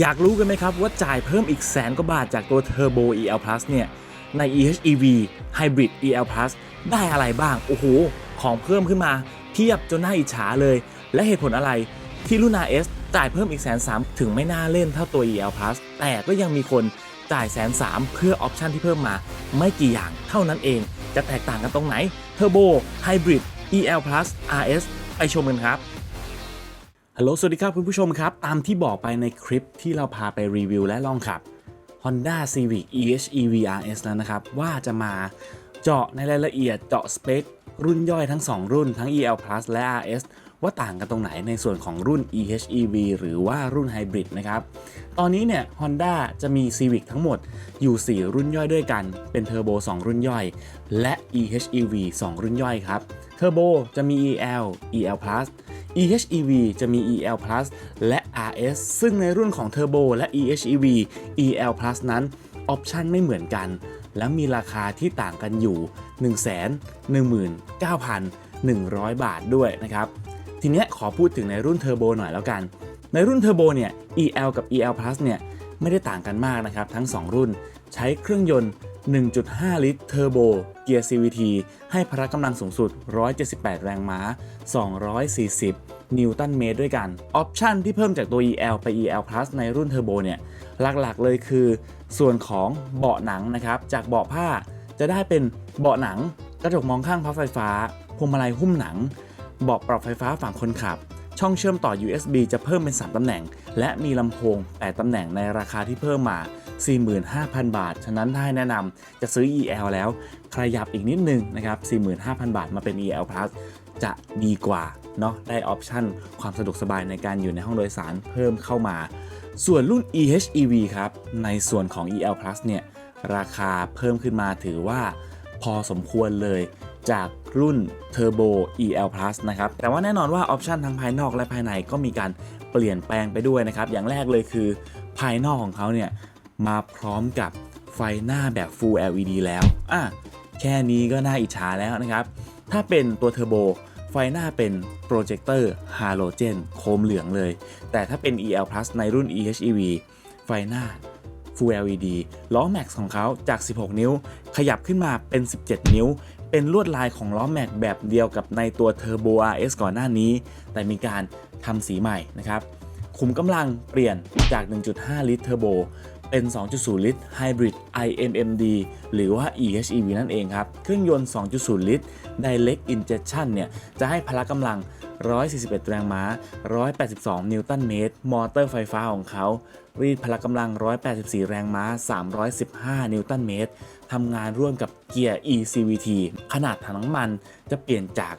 อยากรู้กันไหมครับว่าจ่ายเพิ่มอีกแสนกว่าบาทจากตัว Turbo EL Plus เนี่ย ใน EHEV Hybrid EL Plus ได้อะไรบ้าง โอ้โห ของเพิ่มขึ้นมาเทียบจนน่าอิจฉาเลย และเหตุผลอะไรที่รุ่น RS จ่ายเพิ่มอีกแสนสามถึงไม่น่าเล่นเท่าตัว EL Plus แต่ก็ยังมีคนจ่ายแสนสามเพื่อออปชันที่เพิ่มมา ไม่กี่อย่างเท่านั้นเอง จะแตกต่างกันตรงไหน Turbo Hybrid EL Plus RS ไปชมกันครับ ฮัลโหล สวัสดีครับคุณผู้ชมครับ ตามที่บอกไปในคลิปที่เราพาไปรีวิวและลองขับ Honda Civic EHEV RS แล้วนะครับ ว่าจะมาเจาะในรายละเอียดเจาะสเปค รุ่นย่อยทั้ง 2 รุ่นทั้ง EL Plus และ RS ว่าต่างกันตรงไหนในส่วนของรุ่น EHEV หรือว่ารุ่น Hybrid นะครับ ตอนนี้เนี่ย Honda จะมี Civic ทั้งหมดอยู่ 4 รุ่นย่อยด้วยกัน เป็น Turbo 2รุ่นย่อย และ EHEV 2 รุ่นย่อยครับ Turbo จะมี EL EL Plus EHEV จะมี EL Plus และ RS ซึ่งในรุ่นของ Turbo และ EHEV EL Plus นั้นออปชันไม่เหมือนกัน และมีราคาที่ต่างกันอยู่ 119,100 บาทด้วยนะครับ ทีนี้ขอพูดถึงในรุ่น Turbo หน่อยแล้วกัน ในรุ่น Turbo เนี่ย EL กับ EL Plus เนี่ย ไม่ได้ต่างกันมากนะครับ ทั้ง 2 รุ่น ใช้เครื่องยนต์ 1.5 ลิตรเทอร์โบเกียร์ CVT ให้พละกำลังสูงสุด 178 แรงม้า 240 นิวตันเมตรด้วยกัน ออปชันที่เพิ่มจากตัว EL ไป EL Plus ในรุ่นเทอร์โบเนี่ย หลักๆเลยคือ ส่วนของเบาะหนังนะครับ จากเบาะผ้าจะได้เป็นเบาะหนัง กระจกมองข้างพับไฟฟ้าพวงมาลัยหุ้มหนัง เบาะปรับไฟฟ้าฝั่งคนขับ ช่องเชื่อมต่อ USB จะเพิ่มเป็น 3 ตำแหน่ง และมีลำโพง 8 ตำแหน่งในราคาที่เพิ่มมา 45,000 บาท ฉะนั้นถ้าให้แนะนำจะซื้อ EL แล้ว ขยับอีกนิดนึงนะครับ 45,000 บาทมาเป็น EL Plus จะดีกว่าเนาะได้ออปชันความสะดวกสบายในการอยู่ในห้องโดยสารเพิ่มเข้ามา ส่วนรุ่น EHEV ครับ ในส่วนของ EL Plus เนี่ยราคาเพิ่มขึ้นมาถือว่าพอสมควรเลย จากรุ่น Turbo EL Plus นะครับ แต่ว่าแน่นอนว่าออปชันทั้งภายนอกและภายในก็มีการเปลี่ยนแปลงไปด้วยนะครับ อย่างแรกเลยคือภายนอกของเขาเนี่ย มาพร้อมกับไฟหน้าแบบ Full LED แล้วอะแค่นี้ก็น่าอิจฉาแล้วนะครับ ถ้าเป็นตัวเทอร์โบไฟหน้าเป็นโปรเจคเตอร์ฮาโลเจนโคมเหลืองเลย แต่ถ้าเป็น EL Plus ในรุ่น EHEV ไฟหน้า Full LED ล้อแม็กซ์ของเขาจาก 16 นิ้ว ขยับขึ้นมาเป็น 17 นิ้ว เป็นลวดลายของล้อแม็กแบบเดียวกับในตัว Turbo RS ก่อนหน้านี้ แต่มีการทำสีใหม่นะครับขุมกำลังเปลี่ยนจาก 1.5 ลิตรเทอร์โบเป็น 2.0 ลิตร Hybrid IMMD หรือว่า EHEV นั่นเองครับ เครื่องยนต์ 2.0 ลิตร Direct Injection เนี่ย จะให้พละกำลัง 141 แรงม้า 182 นิวตันเมตร มอเตอร์ไฟฟ้าของเขา รีดพละกำลัง 184 แรงม้า 315 นิวตันเมตรทำงานร่วมกับเกียร์ eCVT ขนาดถังน้ำมันจะเปลี่ยนจาก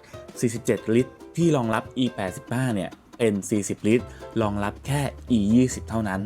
47 ลิตร ที่รองรับ E85 เนี่ยเป็น 40 ลิตร รองรับแค่ E20 เท่านั้น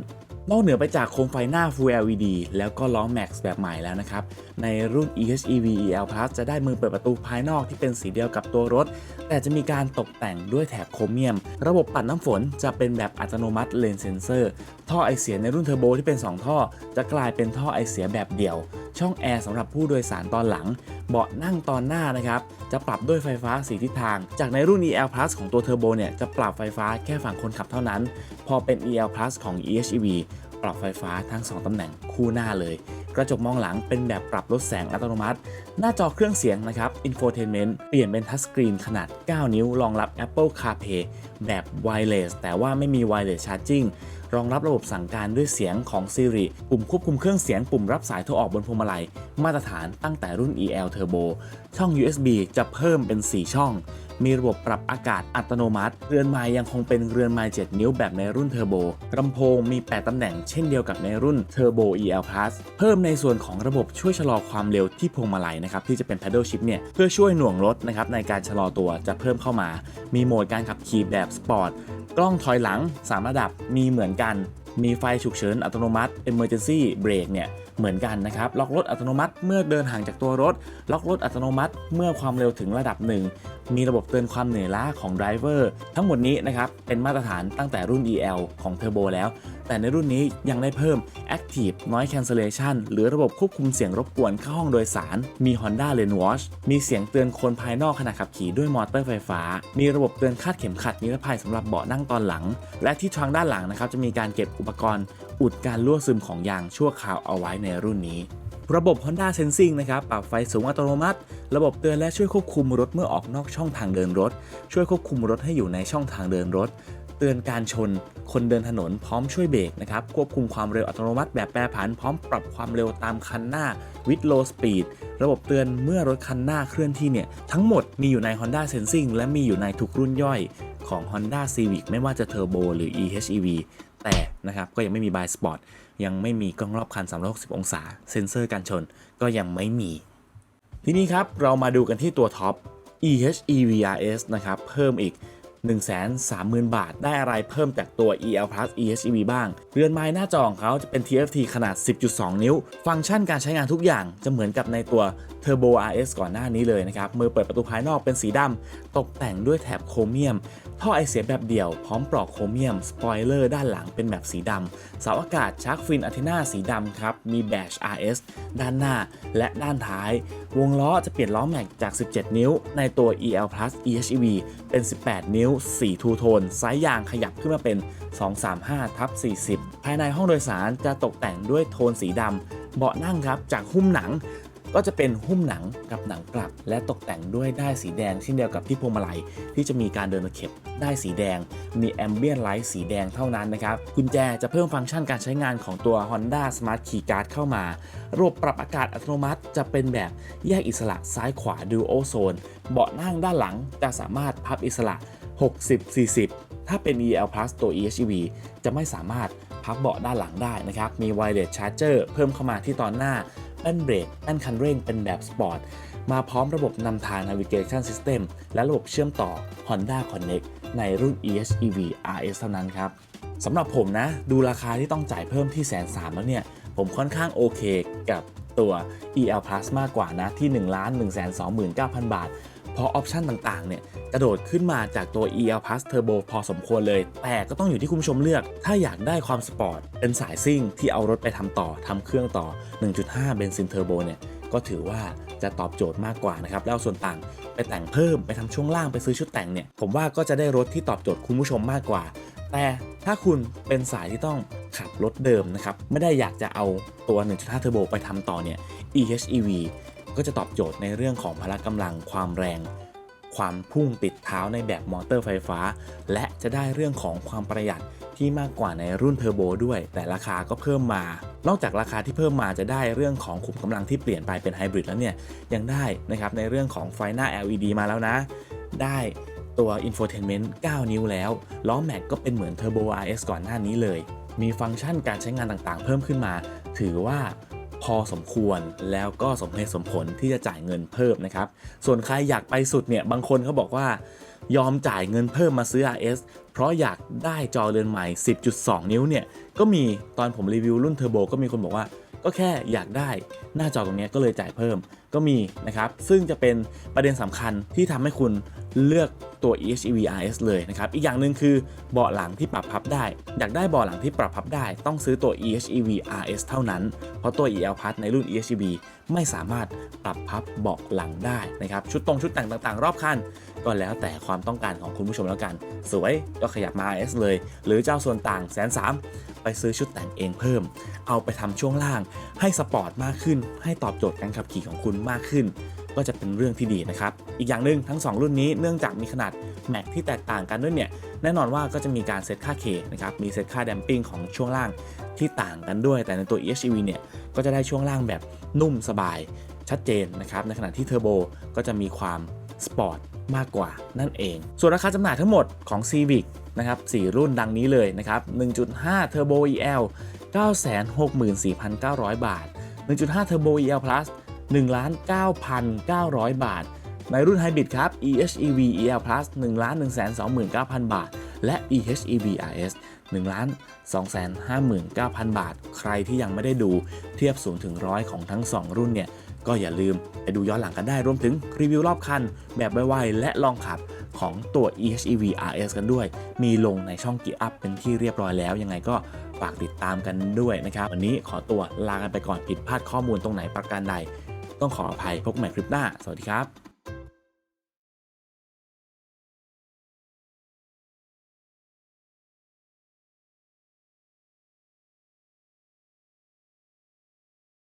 นอกเหนือไปจากโคมไฟหน้า Full LED แล้วก็ล้อ Max แบบใหม่แล้วนะครับ ในรุ่น EHEV EL Plus จะได้มือเปิดประตูภายนอกที่เป็นสีเดียวกับตัวรถ แต่จะมีการตกแต่งด้วยแถบโครเมียม ระบบปัดน้ำฝนจะเป็นแบบอัตโนมัติเลนเซนเซอร์ ท่อไอเสียในรุ่นเทอร์โบที่เป็น 2 ท่อ จะกลายเป็นท่อไอเสียแบบเดี่ยว ช่องแอร์สำหรับผู้โดยสารตอนหลัง เบาะนั่งตอนหน้านะครับ จะปรับด้วยไฟฟ้าสีทิศทาง จากในรุ่น EL Plus ของตัวเทอร์โบเนี่ยจะปรับไฟฟ้าแค่ฝั่งคนขับเท่านั้น พอเป็น EL Plus ของ EHEV ปรับไฟฟ้าทั้ง 2ตำแหน่งคู่หน้าเลย กระจกมองหลังเป็นแบบปรับลดแสงอัตโนมัติ หน้าจอเครื่องเสียงนะครับ Infotainment เปลี่ยนเป็นทัชสกรีนขนาด 9 นิ้ว รองรับ Apple CarPlay แบบ Wireless แต่ว่าไม่มี Wireless Charging รองรับระบบสั่งการด้วยเสียงของ Siri ปุ่มควบคุมเครื่องเสียงปุ่มรับสายโทรออกบนพวงมาลัย มาตรฐานตั้งแต่รุ่น EL Turbo ช่อง USB จะเพิ่มเป็น 4 ช่อง มีระบบปรับอากาศอัตโนมัติ เรือนไม้ยังคงเป็นเรือนไม้7 นิ้วแบบในรุ่นเทอร์โบลำโพงมี 8 ตำแหน่งเช่นเดียวกับในรุ่น Turbo EL Plus เพิ่มในส่วนของระบบช่วยชะลอความเร็วที่พวงมาลัยนะครับที่จะเป็น paddle shift เนี่ยเพื่อช่วยหน่วงรถนะครับในการชะลอตัวจะเพิ่มเข้ามา มีโหมดการขับขี่แบบสปอร์ตกล้องถอยหลัง 3 ระดับมีเหมือนกัน มีไฟฉุกเฉินอัตโนมัติ Emergency Brake เนี่ยเหมือนกันนะครับล็อกรถอัตโนมัติเมื่อเดินห่างจากตัวรถ ล็อกรถอัตโนมัติเมื่อความเร็วถึงระดับหนึ่ง มีระบบเตือนความเหนื่อยล้าของไดรเวอร์ทั้งหมดนี้นะครับเป็นมาตรฐานตั้งแต่รุ่น EL ของ Turbo แล้ว แต่ในรุ่นนี้ยังได้เพิ่ม Active Noise Cancellation หรือระบบควบคุมเสียงรบกวนเข้าห้องโดยสาร มี Honda Lane Watch มีเสียงเตือนคนภายนอกขณะขับขี่ด้วยมอเตอร์ไฟฟ้า มีระบบเตือนคาดเข็มขัดนิรภัยสำหรับเบาะนั่งตอนหลัง และที่ทางด้านหลังนะครับจะมีการเก็บอุปกรณ์ อุดการรั่วซึมของยางชั่วคราวเอาไว้ในรุ่นนี้ ระบบ Honda Sensing นะครับ ปรับไฟสูงอัตโนมัติ ระบบเตือนและช่วยควบคุมรถเมื่อออกนอกช่องทางเดินรถ ช่วยควบคุมรถให้อยู่ในช่องทางเดินรถ เตือนการชน คนเดินถนนพร้อมช่วยเบรกนะครับ ควบคุมความเร็วอัตโนมัติแบบแปรผันพร้อมปรับความเร็วตามคันหน้า with low speed ระบบเตือนเมื่อรถคันหน้าเคลื่อนที่เนี่ย ทั้งหมดมีอยู่ใน Honda Sensing และมีอยู่ในทุกรุ่นย่อยของ Honda Civic ไม่ว่าจะ Turbo หรือ eHEV แต่นะครับก็ยังไม่มี By Sport ยังไม่มีกล้องรอบคัน 360 องศา เซ็นเซอร์การชนก็ยังไม่มี ทีนี้ครับเรามาดูกันที่ตัวท็อป EHEVRS นะครับเพิ่มอีก 130,000 บาท ได้อะไรเพิ่มจากตัว EL Plus EHEV บ้าง เรือนไม้หน้าจอของเขาจะเป็น TFT ขนาด 10.2 นิ้ว ฟังก์ชันการใช้งานทุกอย่างจะเหมือนกับในตัว Turbo RS ก่อนหน้านี้เลยนะครับ มือเปิดประตูภายนอกเป็นสีดำ ตกแต่งด้วยแถบโครเมียม ท่อไอเสียแบบเดี่ยวพร้อมปลอกโครเมียม สปอยเลอร์ด้านหลังเป็นแบบสีดำเสาอากาศชักฟินอัเทนาสีดำครับ มีแบช RS ด้านหน้าและด้านท้าย วงล้อจะเปลี่ยนล้อแม็กจาก 17 นิ้ว ในตัว EL Plus EHEV เป็น 18 นิ้ว 4 ทูโทนไซส์ยางขยับขึ้นมาเป็น 235ทับ40 ภายในห้องโดยสารจะตกแต่งด้วยโทนสีดำเบาะนั่งครับจากหุ้มหนัง ก็จะเป็นหุ้มหนังกับหนังกลับ และตกแต่งด้วยด้ายสีแดงเช่นเดียวกับที่พวงมาลัย ที่จะมีการเดินตะเข็บได้ายสีแดง มีแอมเบียนไลท์สีแดงเท่านั้นนะครับกุญแจจะเพิ่มฟังก์ชันการใช้งานของตัว Honda Smart Key Card เข้ามา ระบบปรับอากาศอัตโนมัติ จะเป็นแบบแยกอิสระซ้ายขวา Dual Zone เบาะนั่งด้านหลังจะสามารถพับอิสระ 60-40 ถ้าเป็น EL Plus ตัว EHEV จะไม่สามารถพับเบาะด้านหลังได้นะครับ มี Wireless Charger เพิ่มเข้ามาที่ตอนหน้า อันเบรกอันคันเร่งเป็นแบบสปอร์ต มาพร้อมระบบนำทาง Navigation System และระบบเชื่อมต่อ Honda Connect ในรุ่น EHEV RS เท่านั้นครับสำหรับผมนะ ดูราคาที่ต้องจ่ายเพิ่มที่แสนสามแล้วเนี่ย ผมค่อนข้างโอเคกับตัว EL Plus มากกว่านะที่ 1 1 2 9 0 0 0 บาท พราะออปชันต่างๆ เนี่ยกระโดดขึ้นมาจากตัว EL Plus Turbo พอสมควรเลย แต่ก็ต้องอยู่ที่คุณผู้ชมเลือก ถ้าอยากได้ความสปอร์ต เป็นสายซิ่งที่เอารถไปทำต่อทำเครื่องต่อ 1.5 เบนซินเทอร์โบเนี่ยก็ถือว่าจะตอบโจทย์มากกว่านะครับ แล้วส่วนต่างไปแต่งเพิ่มไปทำช่วงล่างไปซื้อชุดแต่งเนี่ย ผมว่าก็จะได้รถที่ตอบโจทย์คุณผู้ชมมากกว่า แต่ถ้าคุณเป็นสายที่ต้องขับรถเดิมนะครับ ไม่ได้อยากจะเอาตัว 1.5 เทอร์โบไปทำต่อเนี่ย EHEV ก็จะตอบโจทย์ในเรื่องของพละกำลังความแรง ความพุ่งติดเท้าในแบบมอเตอร์ไฟฟ้า และจะได้เรื่องของความประหยัดที่มากกว่าในรุ่นเทอร์โบด้วย แต่ราคาก็เพิ่มมา นอกจากราคาที่เพิ่มมาจะได้เรื่องของขุมกำลังที่เปลี่ยนไปเป็นไฮบริดแล้วเนี่ยยังได้นะครับในเรื่องของไฟหน้า LED มาแล้วนะ ได้ตัว Infotainment 9 นิ้วแล้ว ล้อแม็กก็เป็นเหมือน Turbo RS ก่อนหน้านี้เลย มีฟังก์ชันการใช้งานต่างๆ เพิ่มขึ้นมา ถือว่า พอสมควรแล้วก็สมเหตุสมผลที่จะจ่ายเงินเพิ่มนะครับ ส่วนใครอยากไปสุดเนี่ยบางคนเขาบอกว่ายอมจ่ายเงินเพิ่มมาซื้อ RS เพราะอยากได้จอเรือนใหม่ 10.2 นิ้วเนี่ยก็มีตอนผมรีวิวรุ่นเทอร์โบก็มีคนบอกว่า ก็แค่อยากได้หน้าจอตรงนี้ก็เลยจ่ายเพิ่มก็มีนะครับ ซึ่งจะเป็นประเด็นสำคัญที่ทำให้คุณเลือกตัว EHEV RS เลยนะครับ อีกอย่างหนึ่งคือเบาะหลังที่ปรับพับได้ อยากได้เบาะหลังที่ปรับพับได้ ต้องซื้อตัว EHEV RS เท่านั้น เพราะตัว EL Plus ในรุ่น EHEV ไม่สามารถปรับพับเบาะหลังได้นะครับ ชุดตรงชุดแต่งต่างๆ รอบคันก็แล้วแต่ความต้องการของคุณผู้ชมแล้วกัน สวยก็ขยับมา RS เลย หรือเจ้าส่วนต่างแสนสามไปซื้อชุดแต่งเองเพิ่ม เอาไปทำช่วงล่างให้สปอร์ตมากขึ้น ให้ตอบโจทย์การขับขี่ของคุณมากขึ้น ก็จะเป็นเรื่องที่ดีนะครับ อีกอย่างหนึ่งทั้ง 2 รุ่นนี้เนื่องจากมีขนาดแม็กที่แตกต่างกันด้วยเนี่ยแน่นอนว่าก็จะมีการเซตค่า K นะครับมีเซตค่าแดมปิ้งของช่วงล่างที่ต่างกันด้วย แต่ในตัว EHEV เนี่ยก็จะได้ช่วงล่างแบบนุ่มสบายชัดเจนนะครับในขณะที่เทอร์โบก็จะมีความสปอร์ตมากกว่านั่นเอง ส่วนราคาจำหน่ายทั้งหมดของ Civic นะครับ4รุ่นดังนี้เลยนะครับ 1.5 Turbo EL 964,900 บาท 1.5 Turbo EL Plus 1,9,900 บาท ในรุ่นไฮบริดครับ EHEV EL Plus 1,129,000 บาท และ EHEV RS 1,259,000 บาท ใครที่ยังไม่ได้ดูเทียบ0ถึงร้อยของทั้ง 2 รุ่นเนี่ยก็อย่าลืมไปดูย้อนหลังกันได้รวมถึงรีวิวรอบคัน แบบไวๆและลองขับของตัว EHEV RS กันด้วย มีลงในช่องกีอัพเป็นที่เรียบร้อยแล้ว ยังไงก็ฝากติดตามกันด้วยนะครับ วันนี้ขอตัวลากันไปก่อนผิดพลาดข้อมูลตรงไหนประการใด ต้องขออภัยพบใหม่คลิปหน้า สวัสดีครับ